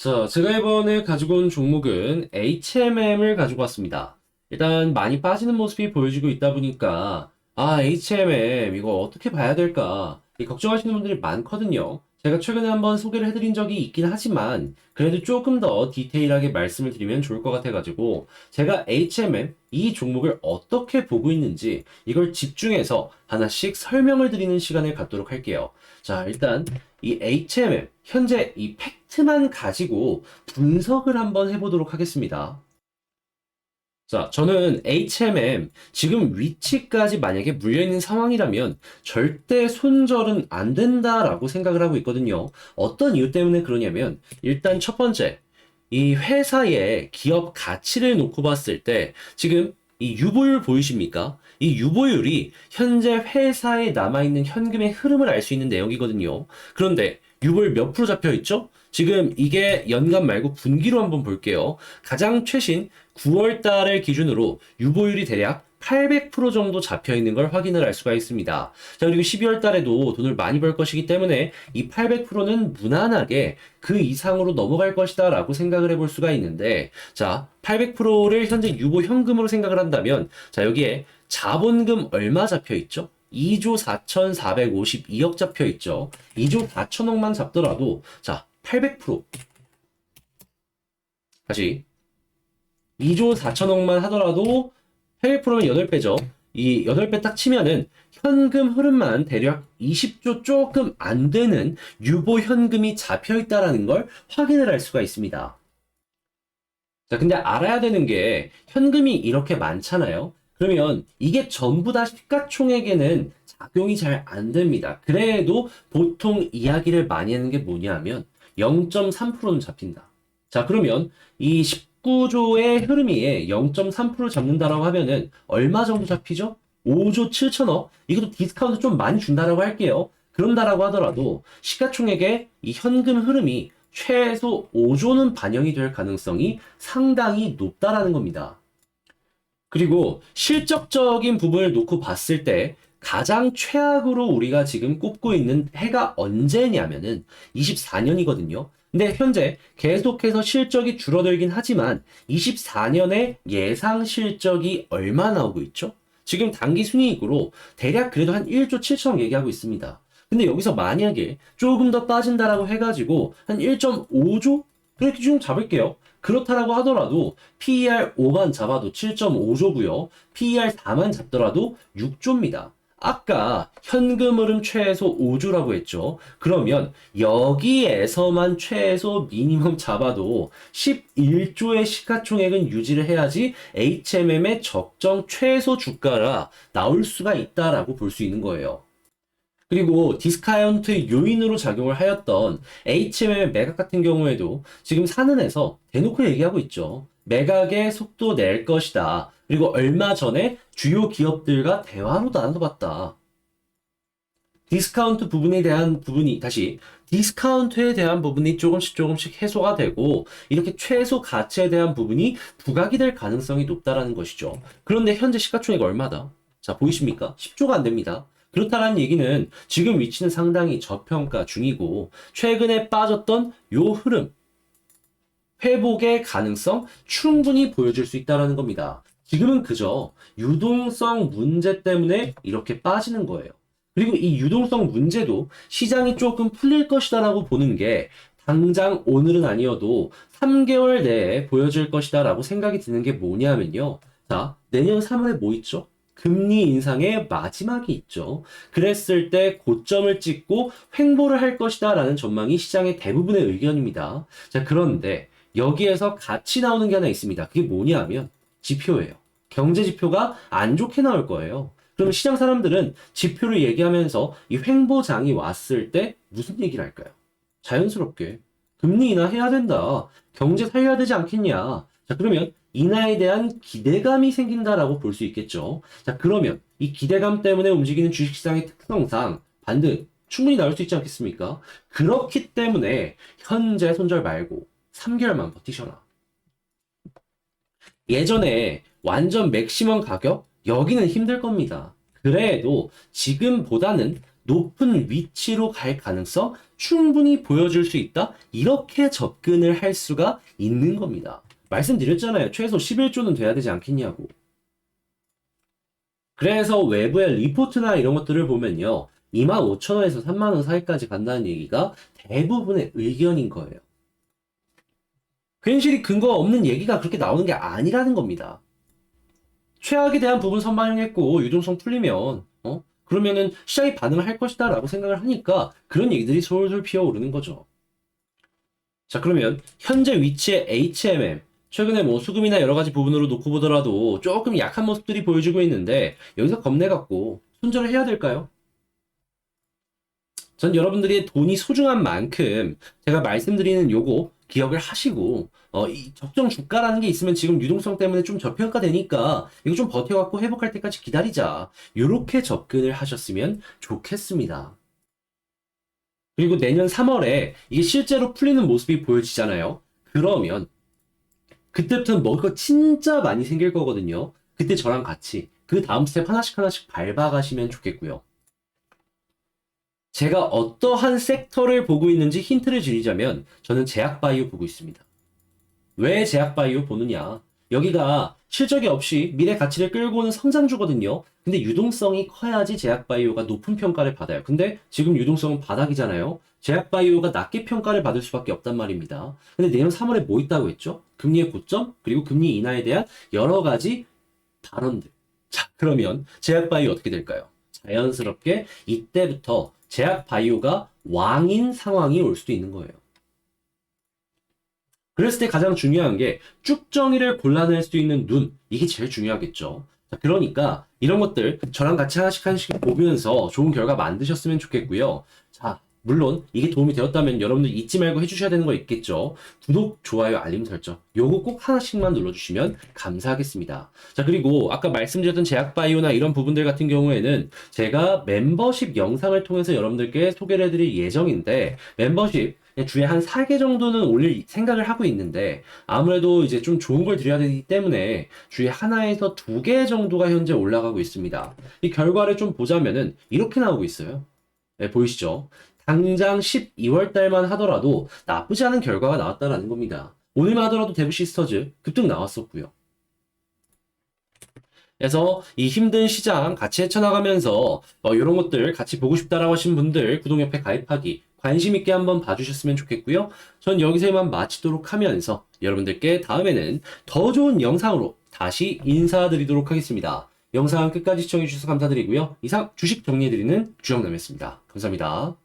자, 제가 이번에 가지고 온 종목은 HMM을 가지고 왔습니다. 일단 많이 빠지는 모습이 보여지고 있다 보니까, 아, HMM, 이거 어떻게 봐야 될까? 이 걱정하시는 분들이 많거든요. 제가 최근에 한번 소개를 해드린 적이 있긴 하지만, 그래도 조금 더 디테일하게 말씀을 드리면 좋을 것 같아가지고, 제가 HMM, 이 종목을 어떻게 보고 있는지, 이걸 집중해서 하나씩 설명을 드리는 시간을 갖도록 할게요. 자, 일단, 이 HMM, 현재 이 팩트만 가지고 분석을 한번 해보도록 하겠습니다. 자, 저는 HMM 지금 위치까지 만약에 물려있는 상황이라면 절대 손절은 안 된다라고 생각을 하고 있거든요. 어떤 이유 때문에 그러냐면 일단 첫 번째, 이 회사의 기업 가치를 놓고 봤을 때 지금 이 유보율 보이십니까? 이 유보율이 현재 회사에 남아있는 현금의 흐름을 알 수 있는 내역이거든요. 그런데 유보율 몇 프로 잡혀 있죠? 지금 이게 연간 말고 분기로 한번 볼게요. 가장 최신 9월 달을 기준으로 유보율이 대략 800% 정도 잡혀 있는 걸 확인을 할 수가 있습니다. 자, 그리고 12월 달에도 돈을 많이 벌 것이기 때문에 이 800%는 무난하게 그 이상으로 넘어갈 것이다 라고 생각을 해볼 수가 있는데, 자, 800%를 현재 유보 현금으로 생각을 한다면, 자, 여기에 자본금 얼마 잡혀 있죠? 2조 4,452억 잡혀 있죠. 2조 4천억만 잡더라도, 자, 800%. 다시. 2조 4천억만 하더라도 800%면 8배죠. 이 8배 딱 치면은 현금 흐름만 대략 20조 조금 안 되는 유보 현금이 잡혀 있다라는 걸 확인을 할 수가 있습니다. 자, 근데 알아야 되는 게 현금이 이렇게 많잖아요. 그러면 이게 전부 다 시가총액에는 작용이 잘 안 됩니다. 그래도 보통 이야기를 많이 하는 게 뭐냐면 0.3%는 잡힌다. 자, 그러면 이 19조의 흐름이 0.3% 잡는다라고 하면은 얼마 정도 잡히죠? 5조 7천억? 이것도 디스카운트 좀 많이 준다라고 할게요. 그런다라고 하더라도 시가총액의 이 현금 흐름이 최소 5조는 반영이 될 가능성이 상당히 높다라는 겁니다. 그리고 실적적인 부분을 놓고 봤을 때 가장 최악으로 우리가 지금 꼽고 있는 해가 언제냐면은 24년이거든요. 근데 현재 계속해서 실적이 줄어들긴 하지만 24년에 예상 실적이 얼마 나오고 있죠? 지금 단기 순이익으로 대략 그래도 한 1조 7천억 얘기하고 있습니다. 근데 여기서 만약에 조금 더 빠진다라고 해가지고 한 1.5조? 그렇게 좀 잡을게요. 그렇다라고 하더라도 PER 5만 잡아도 7.5조고요. PER 4만 잡더라도 6조입니다. 아까 현금 흐름 최소 5조라고 했죠. 그러면 여기에서만 최소 미니멈 잡아도 11조의 시가총액은 유지를 해야지 HMM의 적정 최소 주가가 나올 수가 있다라고 볼 수 있는 거예요. 그리고 디스카운트 요인으로 작용을 하였던 HMM의 매각 같은 경우에도 지금 사는에서 대놓고 얘기하고 있죠. 매각의 속도 낼 것이다. 그리고 얼마 전에 주요 기업들과 대화로 나눠봤다. 디스카운트 부분에 대한 부분이 다시 디스카운트에 대한 부분이 조금씩 조금씩 해소가 되고 이렇게 최소 가치에 대한 부분이 부각이 될 가능성이 높다라는 것이죠. 그런데 현재 시가총액 얼마다? 자 보이십니까? 10조가 안 됩니다. 그렇다는 얘기는 지금 위치는 상당히 저평가 중이고 최근에 빠졌던 요 흐름 회복의 가능성 충분히 보여줄 수 있다는 겁니다. 지금은 그저 유동성 문제 때문에 이렇게 빠지는 거예요. 그리고 이 유동성 문제도 시장이 조금 풀릴 것이다라고 보는 게 당장 오늘은 아니어도 3개월 내에 보여질 것이다라고 생각이 드는 게 뭐냐면요. 자, 내년 3월에 뭐 있죠? 금리 인상의 마지막이 있죠. 그랬을 때 고점을 찍고 횡보를 할 것이다 라는 전망이 시장의 대부분의 의견입니다. 자, 그런데 여기에서 같이 나오는 게 하나 있습니다. 그게 뭐냐면 지표예요. 경제 지표가 안 좋게 나올 거예요. 그럼 시장 사람들은 지표를 얘기하면서 이 횡보장이 왔을 때 무슨 얘기를 할까요? 자연스럽게 금리 인하해야 된다. 경제 살려야 되지 않겠냐. 자, 그러면 인하에 대한 기대감이 생긴다라고 볼 수 있겠죠. 자, 그러면 이 기대감 때문에 움직이는 주식시장의 특성상 반등 충분히 나올 수 있지 않겠습니까? 그렇기 때문에 현재 손절 말고 3개월만 버티셔라. 예전에 완전 맥시멈 가격? 여기는 힘들 겁니다. 그래도 지금보다는 높은 위치로 갈 가능성 충분히 보여줄 수 있다? 이렇게 접근을 할 수가 있는 겁니다. 말씀드렸잖아요. 최소 11조는 돼야 되지 않겠냐고. 그래서 외부의 리포트나 이런 것들을 보면요. 25,000원에서 3만원 사이까지 간다는 얘기가 대부분의 의견인 거예요. 괜시리 근거 없는 얘기가 그렇게 나오는 게 아니라는 겁니다. 최악에 대한 부분 선반영했고 유동성 풀리면 어 그러면은 시장이 반응을 할 것이다 라고 생각을 하니까 그런 얘기들이 솔솔 피어오르는 거죠. 자 그러면 현재 위치의 HMM 최근에 뭐 수금이나 여러 가지 부분으로 놓고 보더라도 조금 약한 모습들이 보여주고 있는데 여기서 겁내갖고 손절을 해야 될까요? 전 여러분들이 돈이 소중한 만큼 제가 말씀드리는 요거 기억을 하시고 어, 이 적정 주가라는 게 있으면 지금 유동성 때문에 좀 저평가되니까 이거 좀 버텨갖고 회복할 때까지 기다리자. 요렇게 접근을 하셨으면 좋겠습니다. 그리고 내년 3월에 이게 실제로 풀리는 모습이 보여지잖아요. 그러면 그때부터는 먹을 거 진짜 많이 생길 거거든요. 그때 저랑 같이 그 다음 스텝 하나씩 하나씩 밟아가시면 좋겠고요. 제가 어떠한 섹터를 보고 있는지 힌트를 드리자면 저는 제약바이오 보고 있습니다. 왜 제약바이오 보느냐? 여기가 실적이 없이 미래 가치를 끌고 오는 성장주거든요. 근데 유동성이 커야지 제약바이오가 높은 평가를 받아요. 근데 지금 유동성은 바닥이잖아요. 제약바이오가 낮게 평가를 받을 수밖에 없단 말입니다. 근데 내년 3월에 뭐 있다고 했죠? 금리의 고점, 그리고 금리 인하에 대한 여러 가지 발언들. 자, 그러면 제약바이오 어떻게 될까요? 자연스럽게 이때부터 제약바이오가 왕인 상황이 올 수도 있는 거예요. 그랬을 때 가장 중요한 게 쭉정이를 골라낼 수 있는 눈 이게 제일 중요하겠죠. 자, 그러니까 이런 것들 저랑 같이 하나씩 하나씩 보면서 좋은 결과 만드셨으면 좋겠고요. 자, 물론 이게 도움이 되었다면 여러분들 잊지 말고 해주셔야 되는 거 있겠죠. 구독, 좋아요, 알림 설정 요거 꼭 하나씩만 눌러주시면 감사하겠습니다. 자 그리고 아까 말씀드렸던 제약바이오나 이런 부분들 같은 경우에는 제가 멤버십 영상을 통해서 여러분들께 소개를 해드릴 예정인데 멤버십 주에 한 4개 정도는 올릴 생각을 하고 있는데 아무래도 이제 좀 좋은 걸 드려야 되기 때문에 주에 하나에서 두 개 정도가 현재 올라가고 있습니다. 이 결과를 좀 보자면은 이렇게 나오고 있어요. 네, 보이시죠? 당장 12월 달만 하더라도 나쁘지 않은 결과가 나왔다라는 겁니다. 오늘만 하더라도 데브 시스터즈 급등 나왔었고요. 그래서 이 힘든 시장 같이 헤쳐나가면서 어, 이런 것들 같이 보고 싶다라고 하신 분들 구독옆에 가입하기 관심 있게 한번 봐주셨으면 좋겠고요. 전 여기서 이만 마치도록 하면서 여러분들께 다음에는 더 좋은 영상으로 다시 인사드리도록 하겠습니다. 영상 끝까지 시청해주셔서 감사드리고요. 이상 주식 정리해드리는 주영남이었습니다. 감사합니다.